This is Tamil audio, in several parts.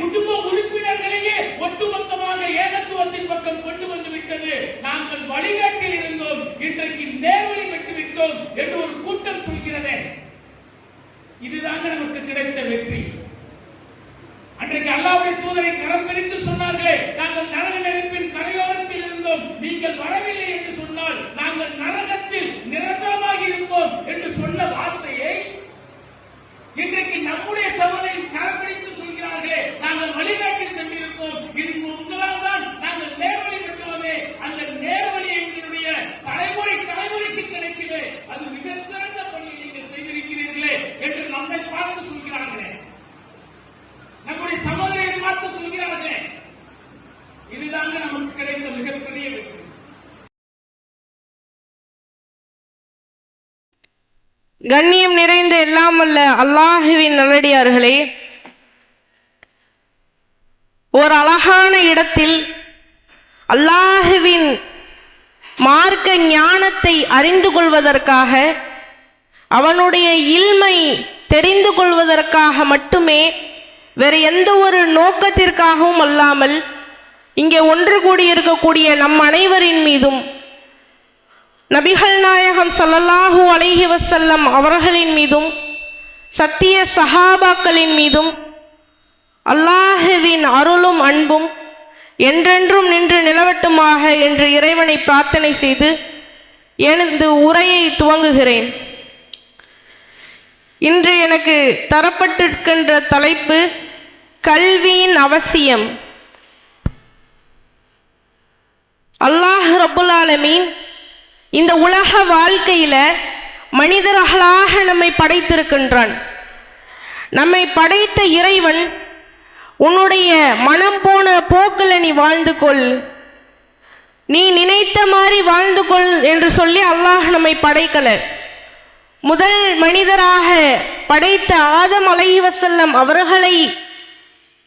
குடும்ப உறுப்பினர்களையே ஒட்டுமொத்தமாக ஏகத்துவத்தின் பக்கம் கொண்டு வந்து விட்டது. நாங்கள் வழிகாட்டில் இருந்தோம். இன்றைக்கு நேர்வழி விட்டு விட்டோம் என்று ஒரு கூட்டம் சொல்கிறதே. இதுதாங்க நமக்கு கிடைத்த வெற்றி. அன்றைக்கு அல்லாவுடைய தூதரை கரம் பிரித்து சொன்னார்களே நாங்கள் நரக நெருப்பின் கரையோரத்தில் இருந்தோம். நீங்கள் வரவில்லை என்று சொன்னால் நாங்கள் நரகத்தில் நிரந்தரமாக இருப்போம் என்று சொன்ன வார்த்தையை இன்றைக்கு நம்முடைய சகோதரின் கரம் பிடித்து சொல்கிறார்களே நாங்கள் வழிகாட்டில் சென்றிருப்போம். இது உங்களால் தான் நாங்கள் நேர்வழி பெற்றோமே. அந்த நேர்வழி எங்களுடைய தலைமுறை தலைமுறைக்கு கிடைக்குது அது மிக சிறந்த பணியை நீங்கள் செய்திருக்கிறீர்களே என்று நம்மை பார்த்து சொல்கிறார்களே. நம்முடைய சகோதரியை பார்த்து சொல்கிறார்களே. இதுதாங்க நமக்கு கிடைத்த மிகப்பெரிய வெற்றி. கண்ணியம் நிறைந்த எல்லாம் அல்ல அல்லாஹுவின் நல்லடியார்களே ஒரு அழகான இடத்தில் அல்லாஹுவின் மார்க்க ஞானத்தை அறிந்து கொள்வதற்காக அவனுடைய இல்மை தெரிந்து கொள்வதற்காக மட்டுமே வேறு எந்த ஒரு நோக்கத்திற்காகவும் அல்லாமல் இங்கே ஒன்று கூடியிருக்கக்கூடிய நம் அனைவரின் மீதும் நபிகள் நாயகம் ஸல்லல்லாஹு அலைஹி வசல்லம் அவர்களின் மீதும் சத்திய சஹாபாக்களின் மீதும் அல்லாஹுவின் அருளும் அன்பும் என்றென்றும் நின்று நிலவட்டுமாக என்று இறைவனை பிரார்த்தனை செய்து எனது உரையை துவங்குகிறேன். இன்று எனக்கு தரப்பட்டிருக்கின்ற தலைப்பு கல்வியின் அவசியம். அல்லாஹ் ரபுல்லாலமீன் இந்த உலக வாழ்க்கையில மனிதர்களாக நம்மை படைத்திருக்கின்றான். நம்மை படைத்த இறைவன் உன்னுடைய மனம் போன போக்கில் நீ வாழ்ந்து கொள். நீ நினைத்த மாதிரி வாழ்ந்து கொள் என்று சொல்லி அல்லாஹ் நம்மை படைக்கல. முதல் மனிதராக படைத்த ஆதம் அலைவசல்லம் அவர்களை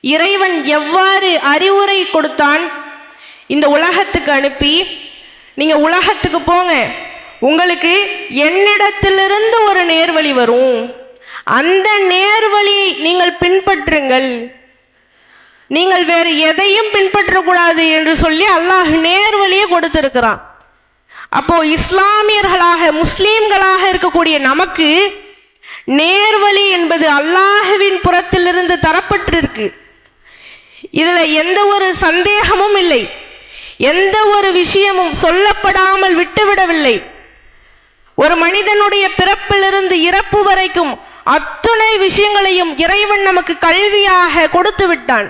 இறைவன் எவ்வாறு அறிவுரை கொடுத்தான் இந்த உலகத்துக்கு அனுப்பி. நீங்க உலகத்துக்கு போங்க. உங்களுக்கு என்னிடத்திலிருந்து ஒரு நேர்வழி வரும். அந்த நேர்வழியை நீங்கள் பின்பற்றுங்கள். நீங்கள் வேறு எதையும் பின்பற்றக்கூடாது என்று சொல்லி அல்லாஹ் நேர்வழியை கொடுத்திருக்கிறான். அப்போ இஸ்லாமியர்களாக முஸ்லீம்களாக இருக்கக்கூடிய நமக்கு நேர்வழி என்பது அல்லாஹுவின் புறத்திலிருந்து தரப்பட்டிருக்கு. இதில் எந்த ஒரு சந்தேகமும் இல்லை. எந்த ஒரு விஷயமும் சொல்லப்படாமல் விட்டுவிடவில்லை. ஒரு மனிதனுடைய பிறப்பிலிருந்து இறப்பு வரைக்கும் அத்துணை விஷயங்களையும் இறைவன் நமக்கு கல்வியாக கொடுத்து விட்டான்.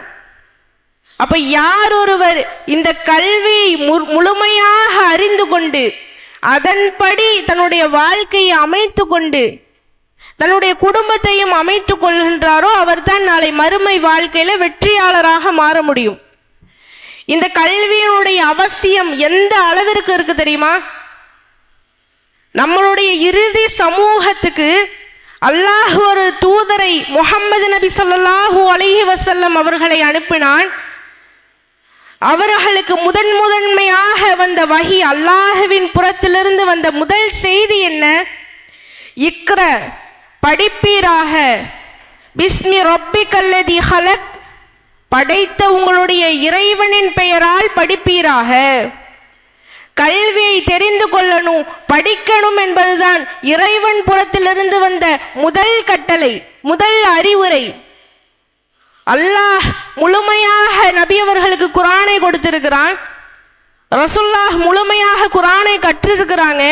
அப்ப யார் ஒருவர் இந்த கல்வியை முழுமையாக அறிந்து கொண்டு அதன்படி தன்னுடைய வாழ்க்கையை அமைத்து கொண்டு தன்னுடைய குடும்பத்தையும் அமைத்து கொள்கின்றாரோ அவர்தான் நாளை மறுமை வாழ்க்கையில வெற்றியாளராக மாற முடியும். இந்த கல்வியினுடைய அவசியம் எந்த அளவிற்கு இருக்கு தெரியுமா? நம்மளுடைய இறுதி சமூகத்துக்கு அல்லாஹ் ஒரு தூதரை முகம்மது நபி சொல்லாஹூ அலிஹி வசல்லம் அவர்களை அனுப்பினான். அவர்களுக்கு முதன் முதன்மையாக வந்த வகி அல்லாஹுவின் புறத்திலிருந்து வந்த முதல் செய்தி என்ன? இக்ர படிப்பீராக. பிஸ்மி ரொப்பி கல்லதி ஹலக். படைத்த உங்களுடைய இறைவனின் பெயரால் படிப்பீராக. கல்வியை தெரிந்து கொள்ளணும் படிக்கணும் என்பதுதான் இறைவன் புறத்திலிருந்து வந்த முதல் கட்டளை முதல் அறிவுரை. அல்லாஹ் முழுமையாக நபி அவர்களுக்கு குரானை கொடுத்திருக்கிறான். ரசுல்லாஹ் முழுமையாக குரானை கற்றிருக்கிறாங்க.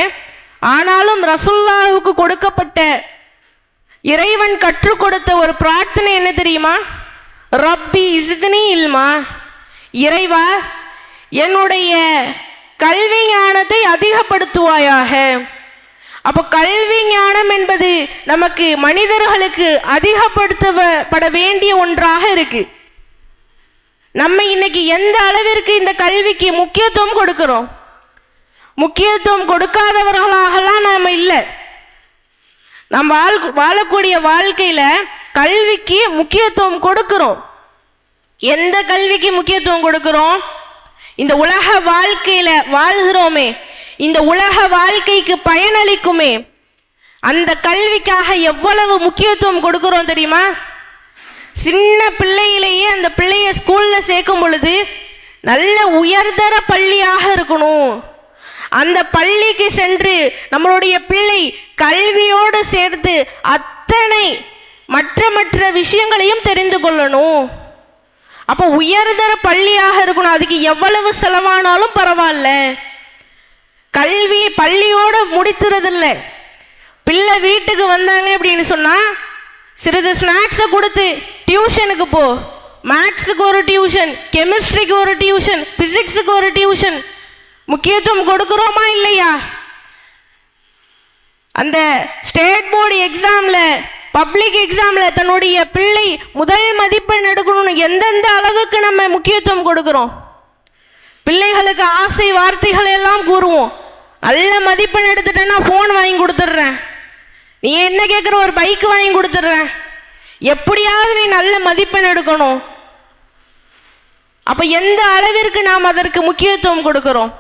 ஆனாலும் ரசுல்லாவுக்கு கொடுக்கப்பட்ட இறைவன் கற்றுக் கொடுத்த ஒரு பிரார்த்தனை என்ன தெரியுமா? ரப்பி இஸ்தினி இல்மா. இறைவா என்னுடைய கல்வி ஞானத்தை அதிகப்படுத்துவாயாக. அப்போ கல்வி ஞானம் என்பது நமக்கு மனிதர்களுக்கு அதிகப்படுத்தப்பட வேண்டிய ஒன்றாக இருக்கு. நம்ம இன்னைக்கு எந்த அளவிற்கு இந்த கல்விக்கு முக்கியத்துவம் கொடுக்கிறோம்? முக்கியத்துவம் கொடுக்காதவர்களாகலாம் நாம் இல்லை. நம்ம வாழ் வாழக்கூடிய வாழ்க்கையில கல்விக்கு முக்கியத்துவம் கொடுக்கிறோம். எந்த கல்விக்கு முக்கியத்துவம் கொடுக்கிறோம்? இந்த உலக வாழ்க்கையில வாழ்கிறோமே. இந்த உலக வாழ்க்கைக்கு பயனளிக்குமே. அந்த கல்விக்காக எவ்வளவு முக்கியத்துவம் கொடுக்கிறோம் தெரியுமா? சின்ன பிள்ளையிலேயே அந்த நல்ல உயர்தர பள்ளியாக இருக்கணும். அந்த பள்ளிக்கு சென்று நம்மளுடைய பிள்ளை கல்வியோடு சேர்த்து அத்தனை மற்ற மற்ற விஷயங்களையும் தெரிந்து கொள்ளணும். அப்போ உயர்தர பள்ளியாக இருக்கணும். அதுக்கு எவ்வளவு செலவானாலும் பரவாயில்ல. கல்வி பள்ளியோடு முடித்துறதில்லை பிள்ளை வீட்டுக்கு வந்தாங்க அப்படின்னு சொன்னால் சிறிது ஸ்நாக்ஸை கொடுத்து டியூஷனுக்கு போ. மேக்ஸுக்கு ஒரு டியூஷன் கெமிஸ்ட்ரிக்கு ஒரு டியூஷன் ஃபிசிக்ஸுக்கு ஒரு டியூஷன் முக்கியத்துவம் கொடுக்குறோமா இல்லையா? அந்த ஸ்டேட் போர்டு எக்ஸாமில் பப்ளிக் எக்ஸாமில் தன்னுடைய பிள்ளை முதல் மதிப்பெண் எடுக்கணும்னு எந்தெந்த அளவுக்கு நம்ம முக்கியத்துவம் கொடுக்குறோம்? பிள்ளைகளுக்கு ஆசை வார்த்தைகள் எல்லாம் கூறுவோம். நல்ல மதிப்பெண் எடுத்துட்டேன்னா ஃபோன் வாங்கி கொடுத்துட்றேன். நீ என்ன கேட்குற ஒரு பைக் வாங்கி கொடுத்துட்றேன். எப்படியாவது நீ நல்ல மதிப்பெண் எடுக்கணும். அப்போ எந்த அளவிற்கு நாம் அதற்கு முக்கியத்துவம் கொடுக்கிறோம்?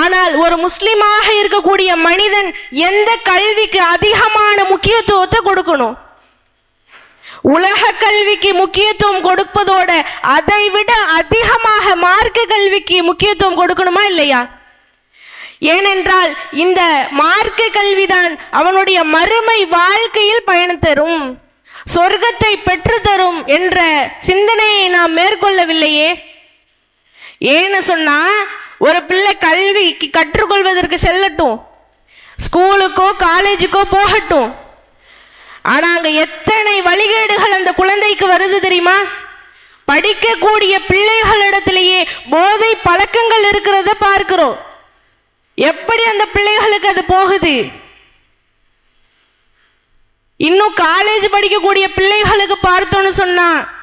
ஆனால் ஒரு முஸ்லிமாக இருக்கக்கூடிய மனிதன் எந்த கல்விக்கு அதிகமான முக்கியத்துவத்தை கொடுக்கணும்? உலக கல்விக்கு முக்கியத்துவம் கொடுப்பதோட அதை விட அதிகமாக மார்க்க கல்விக்கு முக்கியத்துவம் கொடுக்கணுமா இல்லையா? ஏனென்றால் இந்த மார்க்க கல்விதான் அவனுடைய மறுமை வாழ்க்கையில் பயன் தரும். சொர்க்கத்தை பெற்றுத்தரும் என்ற சிந்தனையை நாம் மேற்கொள்ளவில்லையே? ஏன்னு சொன்னா ஒரு பிள்ளை கல்விக்கு கற்றுக்கொள்வதற்கு செல்லட்டும். ஸ்கூலுக்கோ காலேஜுக்கோ போகட்டும். ஆனா அங்க எத்தனை வழிகேடுகள் அந்த குழந்தைக்கு வருது தெரியுமா? படிக்கக்கூடிய பிள்ளைகளிடத்திலேயே போதை பழக்கங்கள் இருக்கிறத பார்க்கிறோம். எப்படி அந்த பிள்ளைகளுக்கு அது போகுது? இன்னும் காலேஜ் படிக்கக்கூடிய பிள்ளைகளுக்கு பார்த்தோன்னு சொன்னா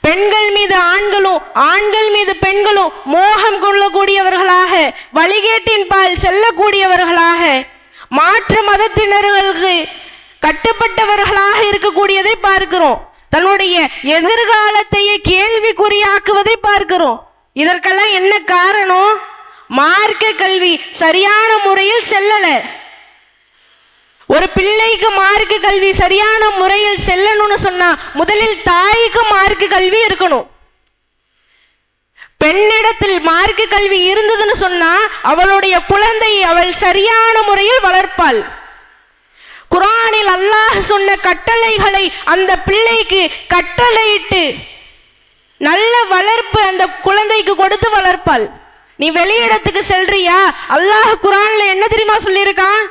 பெண்கள் மீது ஆண்களும் ஆண்கள் மீது பெண்களும் மோகம் கொள்ளக்கூடியவர்களாக வழிகேட்டின் பால் செல்லக்கூடியவர்களாக மாற்று மதத்தினர்களுக்கு கட்டுப்பட்டவர்களாக இருக்கக்கூடியதை பார்க்கிறோம். தன்னுடைய எதிர்காலத்தையே கேள்விக்குறியாக்குவதை பார்க்கிறோம். இதற்கெல்லாம் என்ன காரணம்? மார்க்க கல்வி சரியான முறையில் செல்லல. ஒரு பிள்ளைக்கு மார்க்க கல்வி சரியான முறையில் செல்லணும்னு சொன்னா முதலில் தாய்க்கு மார்க்க கல்வி இருக்கணும். பெண்ணிடத்தில் மார்க்க கல்வி இருந்ததுன்னு சொன்னா அவளுடைய குழந்தை அவள் சரியான முறையில் வளர்ப்பாள். குரானில் அல்லாஹ் சொன்ன கட்டளைகளை அந்த பிள்ளைக்கு கட்டளையிட்டு நல்ல வளர்ப்பு அந்த குழந்தைக்கு கொடுத்து வளர்ப்பாள். நீ வெளியிடத்துக்கு செல்றியா? அல்லாஹ் குரான்ல என்ன தெரியுமா சொல்லியிருக்கான்?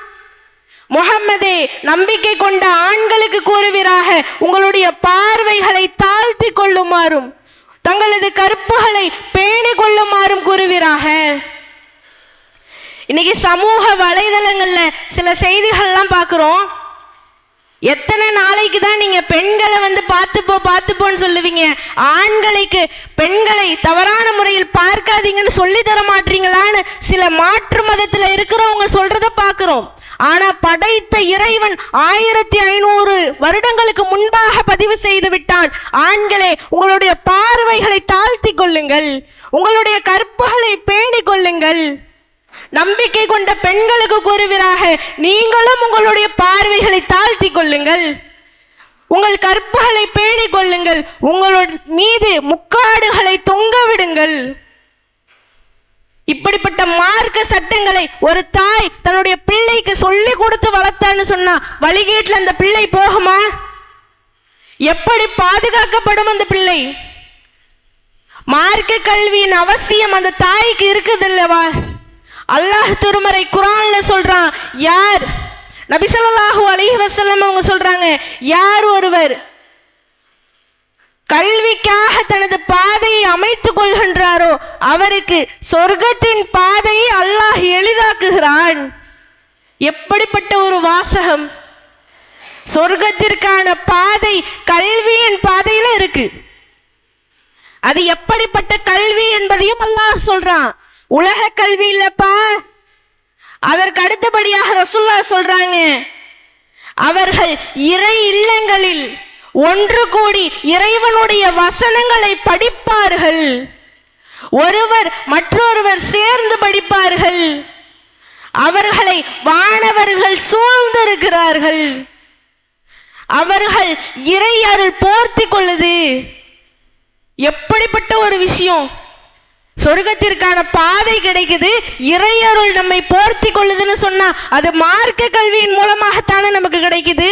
முகம்மதே நம்பிக்கை கொண்ட ஆண்களுக்கு கூறுவீராக உங்களுடைய பார்வைகளை தாழ்த்தி கொள்ளுமாறும் தங்களது கற்புகளை பேணி கொள்ளுமாறும் கூறுவீராக. இன்னைக்கு சமூக வலைதளங்கள்ல சில செய்திகள்லாம் பார்க்குறோம். எத்தனை நாளைக்கு தான் நீங்க பெண்களை வந்து பார்த்துப்போ பார்த்துப்போன்னு சொல்லுவீங்க? ஆண்களுக்கு பெண்களை தவறான முறையில் பார்க்காதீங்கன்னு சொல்லி தர மாட்டீங்களான்னு சில மாற்று மதத்துல இருக்கிறவங்க சொல்றத பாக்குறோம் ஆனா படைத்த இறைவன் ஆயிரத்தி ஐநூறு வருடங்களுக்கு முன்பாக பதிவு செய்து விட்டான். ஆண்களே உங்களுடைய பார்வைகளை தாழ்த்தி கொள்ளுங்கள். உங்களுடைய கற்புகளை பேணிக் கொள்ளுங்கள். நம்பிக்கை கொண்ட பெண்களுக்கு கூறுகிறாக நீங்களும் உங்களுடைய பார்வைகளை தாழ்த்தி கொள்ளுங்கள். உங்கள் கற்புகளை பேணிக் கொள்ளுங்கள். உங்களோட மீது முக்காடுகளை தொங்க விடுங்கள். இப்படிப்பட்ட மார்க்க சட்டங்களை ஒரு தாய் தன்னுடைய பிள்ளைக்கு சொல்லி கொடுத்து வளர்த்தான்னு சொன்னா வழிகேட்டில் அந்த பிள்ளை போகுமா? எப்படி பாதுகாக்கப்படும் அந்த பிள்ளை? மார்க்க கல்வியின் அவசியம் அந்த தாய்க்கு இருக்குதில்லவா? அல்லாஹ் திருமறை குரான்ல சொல்றான் யார்? நபிசல்லாஹு அலிஹி வசல்லம் அவங்க சொல்றாங்க யார் ஒருவர் கல்விக்காக தனது பாதையை அமைத்துக் கொள்கின்றாரோ அவருக்கு சொர்க்கத்தின் பாதையை அல்லாஹ் எளிதாக்குகிறான். எப்படிப்பட்ட ஒரு வாசகம்? சொர்க்கத்திற்கான பாதை கல்வியின் பாதையில இருக்கு. அது எப்படிப்பட்ட கல்வி என்பதையும் அல்லாஹ் சொல்றான். உலக கல்வி இல்லப்பா. அதற்கு அடுத்தபடியாக ரசுல்லா சொல்றாங்க அவர்கள் இறை இல்லங்களில் ஒன்று கூடி இறைவனுடைய வசனங்களை படிப்பார்கள். ஒருவர் மற்றொருவர் சேர்ந்து படிப்பார்கள். அவர்களை வானவர்கள் சூழ்ந்திருக்கிறார்கள். அவர்கள் இறை அருள் போர்த்தி கொள்ளுது. எப்படிப்பட்ட ஒரு விஷயம்? சொர்க்கத்திற்கான பாதை கிடைக்குது. இறையருள் நம்மை போர்த்தி கொள்ளுதுன்னு சொன்னா அது மார்க்க கல்வியின் மூலமாகத்தானே நமக்கு கிடைக்குது.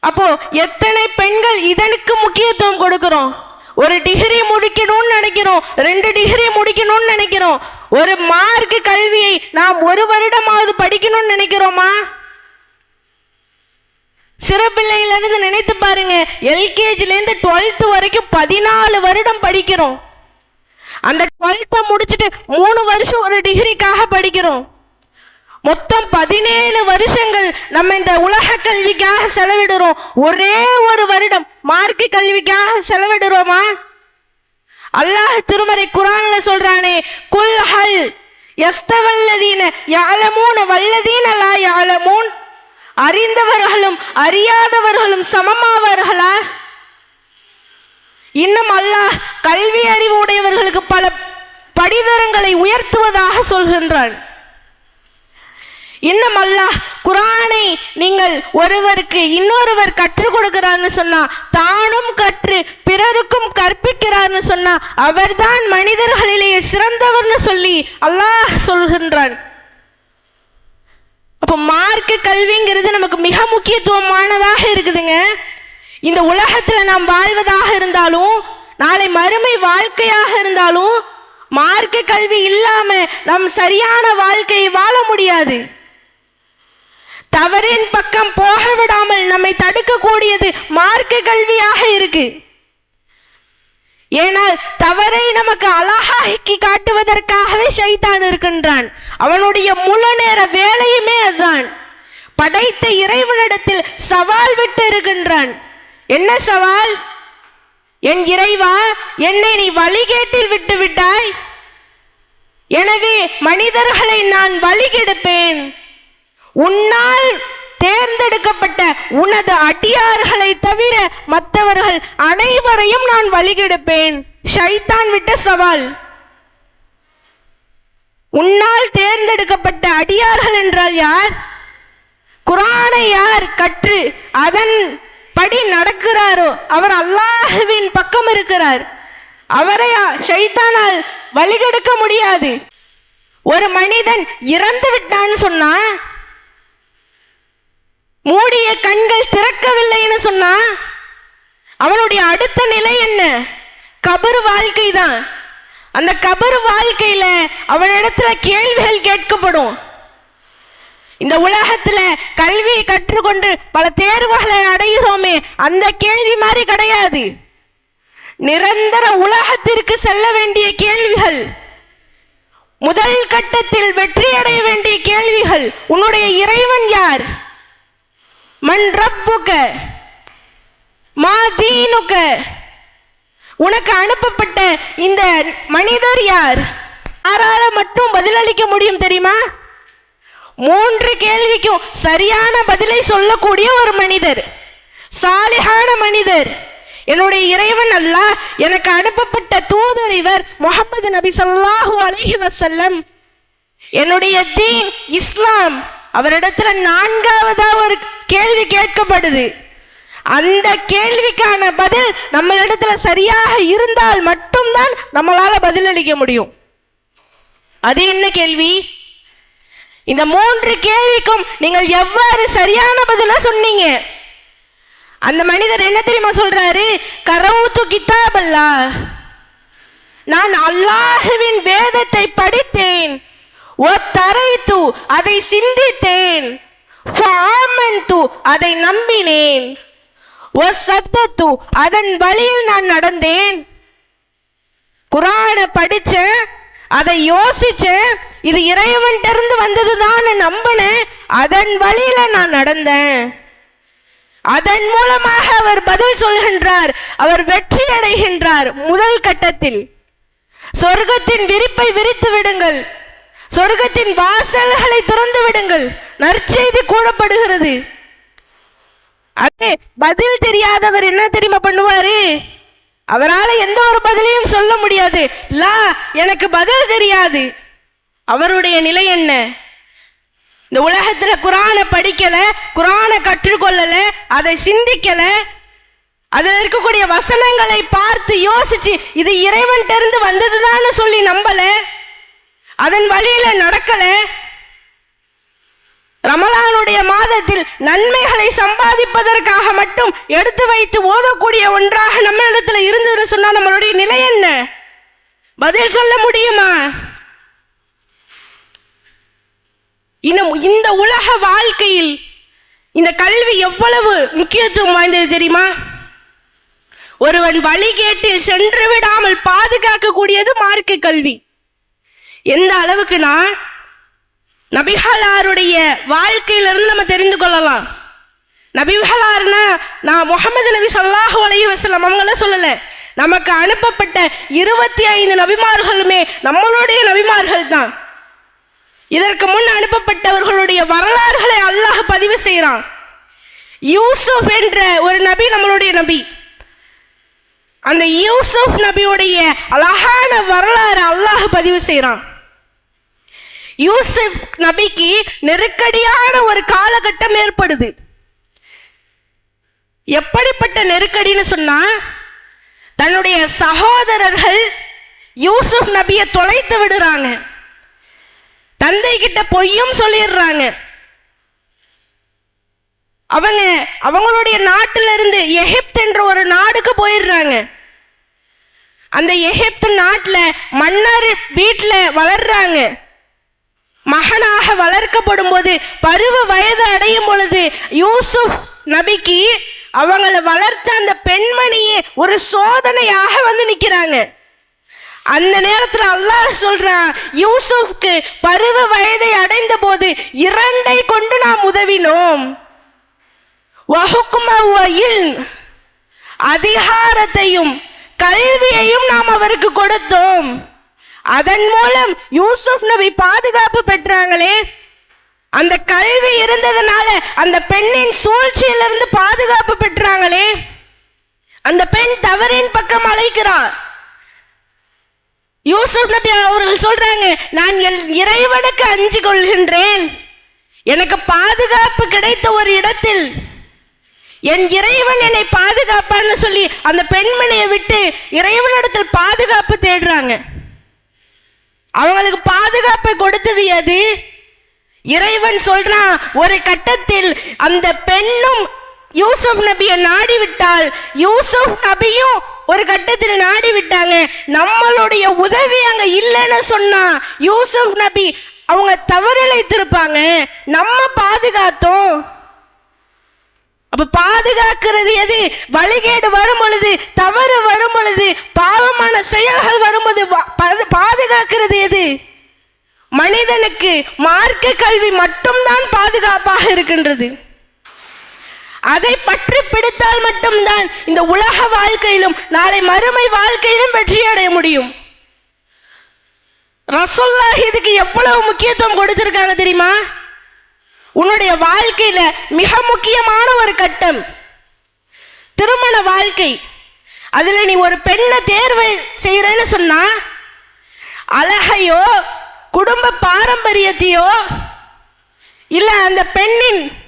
அப்போ எத்தனை பெண்கள் இதனுக்கு முக்கியத்துவம் கொடுக்கிறோம்? ஒரு டிகிரி முடிக்கணும்னு நினைக்கிறோம். ரெண்டு டிகிரி முடிக்கணும்னு நினைக்கிறோம். ஒரு மார்க் கல்வியை நாம் ஒரு வருடமாவது படிக்கணும்னு நினைக்கிறோமா? சிறு பிள்ளையில இருந்து நினைத்து பாருங்க. எல்கேஜில இருந்து டுவெல்த் வரைக்கும் பதினாலு வருடம் படிக்கிறோம். அந்த டுவெல்த்தை முடிச்சுட்டு மூணு வருஷம் ஒரு டிகிரிக்காக படிக்கிறோம். மொத்தம் பதினேழு வருஷங்கள் நம்ம இந்த உலக கல்விக்காக செலவிடுறோம். ஒரே ஒரு வருடம் மார்க்க கல்விக்காக செலவிடுறோமா? அல்லாஹ் திருமறை குரான்ல சொல்றானே குல் ஹல் எஸ்தவல்லதீன யாலமூன வல்லதீன லா யாலமூன் அறிந்தவர்களும் அறியாதவர்களும் சமமாவார்களா? இன்னும் அல்லாஹ் கல்வி அறிவு உடையவர்களுக்கு பல படிதரங்களை உயர்த்துவதாக சொல்கின்றான். இன்னும் அல்லாஹ் குரானை நீங்கள் ஒருவருக்கு இன்னொருவர் கற்றுக் கொடுக்கிறார்னு சொன்னா தானும் கற்று பிறருக்கும் கற்பிக்கிறார்னு சொன்னா அவர்தான் மனிதர்களிலேயே சிறந்தவர்னு சொல்லி அல்லாஹ் சொல்கின்றான். அப்போ மார்க்கு கல்விங்கிறது நமக்கு மிக முக்கியத்துவமானதாக இருக்குதுங்க. இந்த உலகத்துல நாம் வாழ்வதாக இருந்தாலும் நாளை மறுமை வாழ்க்கையாக இருந்தாலும் மார்க்க கல்வி இல்லாம நம் சரியான வாழ்க்கையை வாழ முடியாது. தவறின் பக்கம் போக விடாமல் நம்மை தடுக்கக்கூடியது மார்க்க கல்வியாக இருக்கு. ஏனால் தவறை நமக்கு அழகாக்கி காட்டுவதற்காகவே சைத்தான் இருக்கின்றான். அவனுடைய முழு நேர வேலையுமே அதுதான். படைத்த இறைவனிடத்தில் சவால் விட்டு இருக்கின்றான். என்ன சவால்? என் இறைவா என்னை நீ வழிகேட்டில் விட்டு விட்டாய். எனவே மனிதர்களை நான் வழிகெடுப்பேன். உன்னால் தேர்ந்தெடுக்கப்பட்ட உனது அடியார்களை தவிர மற்றவர்கள் அனைவரையும் நான் வழிகெடுப்பேன். ஷைத்தான் விட்ட சவால். உன்னால் தேர்ந்தெடுக்கப்பட்ட அடியார்கள் என்றால் யார்? குரானை யார் கற்று அதன் படி நடக்கிறாரோ அவர் அல்லாஹுவின் பக்கம் இருக்கிறார். அவரை ஷைத்தானால் வழிகெடுக்க முடியாது. ஒரு மனிதன் இறந்து விட்டான்னு சொன்னா மூடிய கண்கள் திறக்கவில்லைன்னு சொன்னா அவனுடைய அடுத்த நிலை என்ன? கபர் வாழ்க்கை தான் அந்த கபர் வாழ்க்கையில அவனிடத்துல கேள்விகள் கேட்கப்படும். இந்த உலகத்துல கல்வி கற்றுக்கொண்டு பல தேர்வுகளை அடைகிறோமே அந்த கேள்வி மாதிரி கிடையாது. நிரந்தர உலகத்திற்கு செல்ல வேண்டிய கேள்விகள் முதல் கட்டத்தில் வெற்றி அடைய வேண்டிய கேள்விகள் உன்னுடைய இறைவன் யார்? மண் ரப்புக மா உனக்கு அனுப்பப்பட்ட இந்த மனிதர் யார்? யாரால மட்டும் பதிலளிக்க முடியும் தெரியுமா? மூன்று கேள்விக்கும் சரியான பதிலை சொல்லக்கூடிய ஒரு மனிதர். சாலிஹான மனிதர். என்னுடைய இறைவன் அல்லாஹ் எனக்கு அனுப்பப்பட்ட தூதர் இவர் முகமது நபி சொல்லாஹு அலஹி வசல்லம் என்னுடைய தீன் இஸ்லாம். அவரிடத்துல நான்காவதா ஒரு கேள்வி கேட்கப்படுது. அந்த கேள்விக்கான பதில் நம்மளிடத்துல சரியாக இருந்தால் மட்டும்தான் நம்மளால பதிலளிக்க முடியும். அது என்ன கேள்வி? இந்த மூன்று கேள்விக்கும் நீங்கள் எவ்வாறு சரியான பதில சொன்னீங்க? அந்த மனிதர் என்ன தெரியுமா சொல்றாரு? கரவுத்து கிதாபல்லா. நான் அல்லாஹுவின் வேதத்தை படித்தேன். ஓ தரைத்து அதை சிந்தித்தேன். அதை நம்பினேன். ஓ சத்தத்து அதன் வழியில் நான் நடந்தேன். குரான படிச்சேன் அதை யோசிச்சேன் இது இறைவன்கிட்ட இருந்து வந்ததுதான் நம்பினேன். அதன் வழியில நான் நடந்தேன். அதன் மூலமாக அவர் பதில் சொல்கின்றார். அவர் வெற்றி அடைகின்றார் முதல் கட்டத்தில். சொர்க்கத்தின் விரிப்பை விரித்து விடுங்கள். சொர்க்கத்தின் வாசல்களை திறந்து விடுங்கள். நற்செய்தி கூறப்படுகிறது. அதே பதில் தெரியாதவர் என்ன தெரியுமா பண்ணுவாரு? அவரால் எந்த ஒரு பதிலையும் சொல்ல முடியாது. லா எனக்கு பதில் தெரியாது. அவருடைய நிலை என்ன? இந்த உலகத்துல குரானை படிக்கல குரானை கற்றுக்கொள்ளல அதை சிந்திக்கல அதில் இருக்கக்கூடிய வசனங்களை பார்த்து யோசிச்சு இது இறைவன் தெரிந்து வந்ததுதான்னு சொல்லி நம்பல அதன் வழியில நடக்கல. ரமலானுடைய மாதத்தில் நன்மைகளை சம்பாதிப்பதற்காக மட்டும் எடுத்து வைத்து ஓதக்கூடிய ஒன்றாக நம்ம இடத்துல இருந்ததுன்னு சொன்னா நம்மளுடைய நிலை என்ன? பதில் சொல்ல முடியுமா? இன்னும் இந்த உலக வாழ்க்கையில் இந்த கல்வி எவ்வளவு முக்கியத்துவம் வாய்ந்தது தெரியுமா? ஒருவன் வழிகேட்டில் சென்று விடாமல் பாதுகாக்கக்கூடியது மார்க்க கல்வி. எந்த அளவுக்குனா நபிகளாருடைய வாழ்க்கையிலிருந்து நம்ம தெரிந்து கொள்ளலாம். நபிகளார்னா நான் முகமது நபி சொல்லாஹு அலைய வசலம் அவங்கள சொல்லல. நமக்கு அனுப்பப்பட்ட இருபத்தி ஐந்து நபிமார்களுமே நம்மளுடைய நபிமார்கள் தான். இதற்கு முன் அனுப்பப்பட்டவர்களுடைய வரலாறுகளை அல்லாஹ் பதிவு செய்கிறான். யூசுப் என்ற ஒரு நபி நம்மளுடைய நபி. அந்த யூசுப் நபியுடைய அழகான வரலாறு அல்லாஹ் பதிவு செய்கிறான். யூசுப் நபிக்கு நெருக்கடியான ஒரு காலகட்டம் ஏற்படுது. எப்படிப்பட்ட நெருக்கடின்னு சொன்னா தன்னுடைய சகோதரர்கள் யூசுப் நபியை தொலைத்து விடுறாங்க. தந்தை கிட்ட பொய்யும் சொல்லிடுறாங்க. அவங்க அவங்களுடைய நாட்டில இருந்து எகிப்து என்ற ஒரு நாடுக்கு போயிடுறாங்க. அந்த எகிப்து நாட்டில் மன்னர் வீட்டில் வளர்றாங்க. மகனாக வளர்க்கப்படும் போது பருவ வயது அடையும் பொழுது யூசுப் நபிக்கு அவங்கள வளர்த்த அந்த பெண்மணியே ஒரு சோதனையாக வந்து நிற்கிறாங்க அந்த நேரத்தில் அல்லாஹ் சொல்றான் யூசுஃப்க்கு பருவ வயதை அடைந்த போது இரண்டை கொண்டு நாம் உதவினோம். அதிகாரத்தையும் கல்வியையும் நாம் அவருக்கு கொடுத்தோம். அதன் மூலம் யூசுப் நபி பாதுகாப்பு பெற்றாங்களே. அந்த கல்வி இருந்ததுனால அந்த பெண்ணின் சூழ்ச்சியிலிருந்து பாதுகாப்பு பெற்றாங்களே. அந்த பெண் தவறின் பக்கம் அழைக்கிறான் யூசுப் நபி அவர்கள் சொல்றாங்க நான் என் இறைவனுக்கு அஞ்சு கொள்கின்றேன். எனக்கு பாதுகாப்பு கிடைத்த ஒரு இடத்தில் என் இறைவன் என்னை பாதுகாப்பான்னு சொல்லி அந்த பெண்மணியை விட்டு இறைவனிடத்தில் பாதுகாப்பு தேடுறாங்க. அவங்களுக்கு பாதுகாப்பை கொடுத்தது எது? இறைவன் சொல்றான் ஒரு கட்டத்தில் அந்த பெண்ணும் யூசுப் நபியை நாடிவிட்டால் யூசுப் நபியும் ஒரு கட்டத்தில் நாடி விட்டாங்க. நம்மளுடைய உதவி அங்க இல்லைன்னு சொன்னா யூசுப் நபி அவங்க தவறிழைத்திருப்பாங்க நம்ம பாதுகாத்தோம். அப்ப பாதுகாக்கிறது எது? வழிகேடு வரும் பொழுது தவறு வரும் பொழுது பாவமான செயல்கள் வரும்போது பாதுகாக்கிறது எது? மனிதனுக்கு மார்க்க கல்வி மட்டும்தான் பாதுகாப்பாக இருக்கின்றது. அதை பற்றி பிடித்தால் மட்டும்தான் இந்த உலக வாழ்க்கையிலும் நாளை மறுமை வாழ்க்கையிலும் வெற்றி அடைய முடியும். ரசோல்லா இதுக்கு எவ்வளவு முக்கியத்துவம் கொடுத்திருக்காங்க தெரியுமா? உன்னுடைய வாழ்க்கையில மிக முக்கியமான ஒரு கட்டம். திருமண வாழ்க்கை. அதுல நீ ஒரு பெண்ணை தேர்வு செய்யறேன்னு சொன்னா அழகையோ குடும்ப பாரம்பரியத்தையோ இல்ல அந்த பெண்ணின்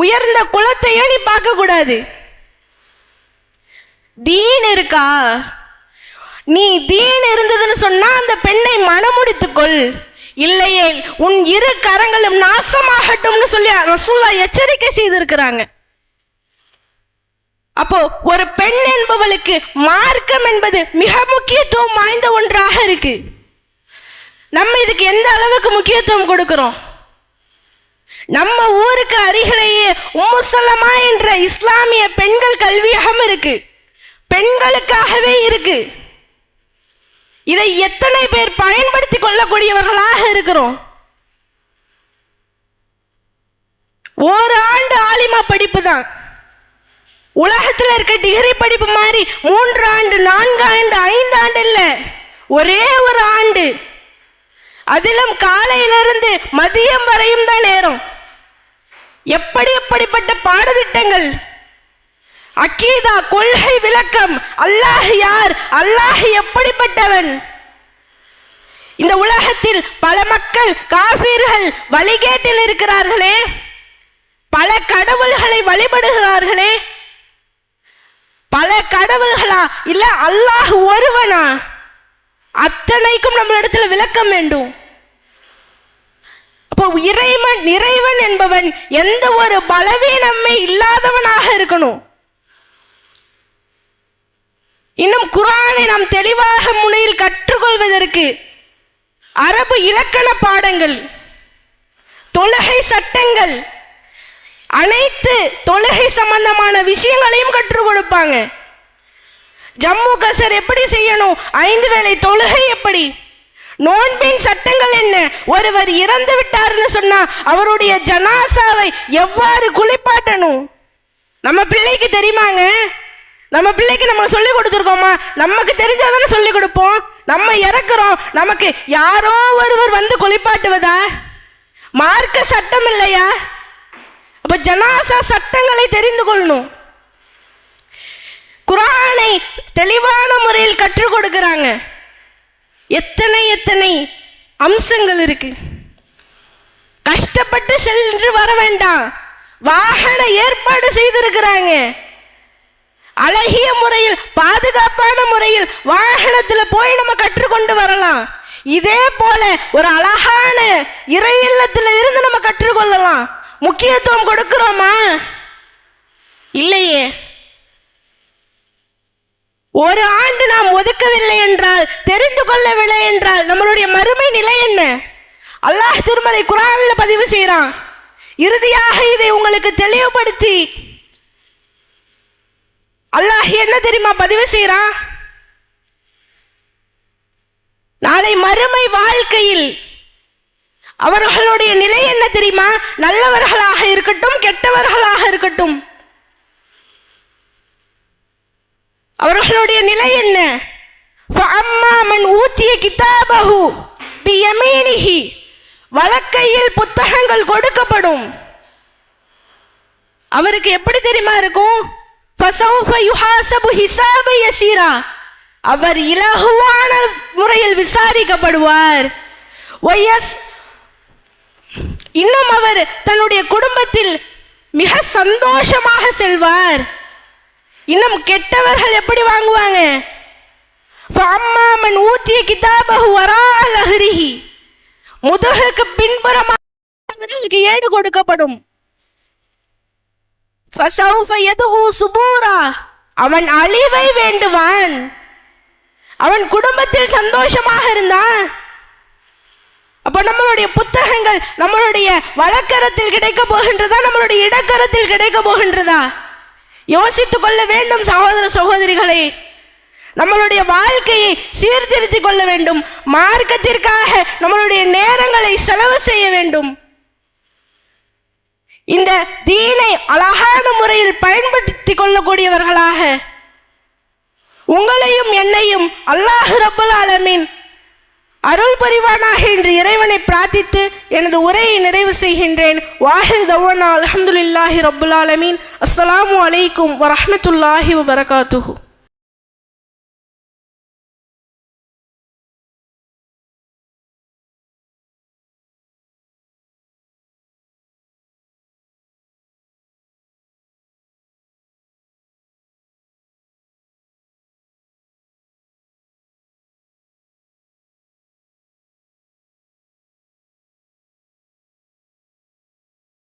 உயர்ந்த குலத்தையும் நீ பார்க்க கூடாது. தீன் இருக்கா? நீ தீன் இருந்ததுன்னு சொன்னா அந்த பெண்ணை மனமுடித்துக்கொள் இல்லையே உன் இரு கரங்களும் நாசமாகட்டும்னு சொல்லி ரசூல்லா எச்சரிக்கை செய்திருக்கிறாங்க. அப்போ ஒரு பெண் என்பவளுக்கு மார்க்கம் என்பது மிக முக்கியத்துவம் வாய்ந்த ஒன்றாக இருக்கு. நம்ம இதுக்கு எந்த அளவுக்கு முக்கியத்துவம் கொடுக்கிறோம்? நம்ம ஊருக்கு அருகிலேயே உம்முசல்லமா என்ற இஸ்லாமிய பெண்கள் கல்வியகம் இருக்கு. பெண்களுக்காகவே இருக்கு. இதை எத்தனை பேர் பயன்படுத்தி கொள்ளக்கூடியவர்களாக இருக்கிறோம்? ஒரு ஆண்டு ஆலிமா படிப்பு தான் உலகத்துல இருக்க டிகிரி படிப்பு மாதிரி மூன்று ஆண்டு நான்கு ஆண்டு ஐந்து ஆண்டு இல்லை. ஒரே ஒரு ஆண்டு. அதிலும் காலையிலிருந்து மதியம் வரையும் தான் நேரம். எப்படி எப்படிப்பட்ட பாடத்திட்டங்கள் அக்கீதா கொள்கை விளக்கம். அல்லாஹ் யார்? அல்லாஹ் எப்படிப்பட்டவன்? இந்த உலகத்தில் பல மக்கள் காபீர்கள் வழிகேட்டில் இருக்கிறார்களே. பல கடவுள்களை வழிபடுகிறார்களே. பல கடவுள்களா? இல்ல அல்லாஹ் ஒருவனா? அத்தனைக்கும் நம்மளிடத்துல விளக்கம் வேண்டும். அப்போ இறைவன் இறைவன் என்பவன் எந்த ஒரு பலவீனமே இல்லாதவனாக இருக்கணும். இன்னும் குரானை நாம் தெளிவாக முனையில் கற்றுக்கொள்வதற்கு அரபு இலக்கண பாடங்கள் தொழுகை சட்டங்கள் அனைத்து தொழுகை சம்பந்தமான விஷயங்களையும் கற்றுக் கொடுப்பாங்க. ஜம்மு கசர் எப்படி செய்யணும்? ஐந்து வேளை தொழுகை எப்படி? நோன்பின் சட்டங்கள் என்ன? ஒருவர் இறந்து விட்டார்னு சொன்னா அவருடைய ஜனாசாவை எவ்வாறு குளிப்பாட்டணும்? நம்ம பிள்ளைக்கு தெரியுமாங்க? நம்ம பிள்ளைக்கு நம்ம சொல்லி கொடுத்துருக்கோமா? நமக்கு தெரிஞ்சாதானே சொல்லி கொடுப்போம். நம்ம இறக்குறோம். நமக்கு யாரோ ஒருவர் வந்து குளிப்பாட்டுவதா? மார்க்க சட்டம் இல்லையா? அப்ப ஜனாசா சட்டங்களை தெரிந்து கொள்ளணும். குரானை தெளிவான முறையில் கற்றுக் கொடுக்கிறாங்க. எத்தனை எத்தனை அம்சங்கள் இருக்கு? கஷ்டப்பட்டு சென்று வர வேண்டாம். வாகன ஏற்பாடு செய்திருக்கிறாங்க. அழகிய முறையில் பாதுகாப்பான முறையில் வாகனத்துல போய் நம்ம கற்றுக்கொண்டு வரலாம். இதே போல ஒரு அழகான இறை இல்லத்துல இருந்து நம்ம கற்றுக்கொள்ளலாம். முக்கியத்துவம் கொடுக்கிறோமா? இல்லையே. ஒரு ஆண்டு நாம் ஒதுக்கவில்லை என்றால் தெரிந்து கொள்ளவில்லை என்றால் நம்மளுடைய மறுமை நிலை என்ன? அல்லாஹ் திருமலை குரான்ல பதிவு செய்கிறான். இறுதியாக இதை உங்களுக்கு தெளிவுபடுத்தி அல்லாஹ் என்ன தெரியுமா பதிவு செய்கிறான்? நாளை மறுமை வாழ்க்கையில் அவர்களுடைய நிலை என்ன தெரியுமா? நல்லவர்களாக இருக்கட்டும் கெட்டவர்களாக இருக்கட்டும். அவர்களுடைய நிலை என்ன? அம்மாமன் ஊத்திய கிதாபஹு பியமீனிஹி வழக்கையில் புத்தகங்கள் கொடுக்கப்படும். அவருக்கு எப்படி தெரியுமா இருக்கும்? அவர் இலகுவான முறையில் விசாரிக்கப்படுவார். இன்னும் அவர் தன்னுடைய குடும்பத்தில் மிக சந்தோஷமாக செல்வார். இன்னும் கெட்டவர்கள் எப்படி வாங்குவாங்க? அம்மாமன் ஊத்திய கிதாபகு வரா அலஹரிஹி முதுகுக்கு பின்புறமாக ஏடு கொடுக்கப்படும். அவன் அழிவை வேண்டுவான். அவன் குடும்பத்தில் சந்தோஷமாக இருந்தான். அப்ப நம்மளுடைய புத்தகங்கள் நம்மளுடைய வழக்கரத்தில் கிடைக்க போகின்றதா? நம்மளுடைய இடக்கரத்தில் கிடைக்க போகின்றதா? யோசித்துக் கொள்ள வேண்டும் சகோதர சகோதரிகளை. நம்மளுடைய வாழ்க்கையை சீர்திருத்திக் கொள்ள வேண்டும். மார்க்கத்திற்காக நம்மளுடைய நேரங்களை செலவு செய்ய வேண்டும். இந்த தீனை அழகான முறையில் பயன்படுத்திக் கொள்ளக்கூடியவர்களாக உங்களையும் என்னையும் அல்லாஹ் ரபுல் ஆலமீன் அருள் புரிவானாக என்று இறைவனை பிரார்த்தித்து எனது உரையை நிறைவு செய்கின்றேன். வாஹிர் தவனா அலமதுல்லாஹி ரபுல்லாலமீன் அஸ்லாம் அஸ்ஸலாமு வரமத்துல்லாஹி வரஹ்மத்துல்லாஹி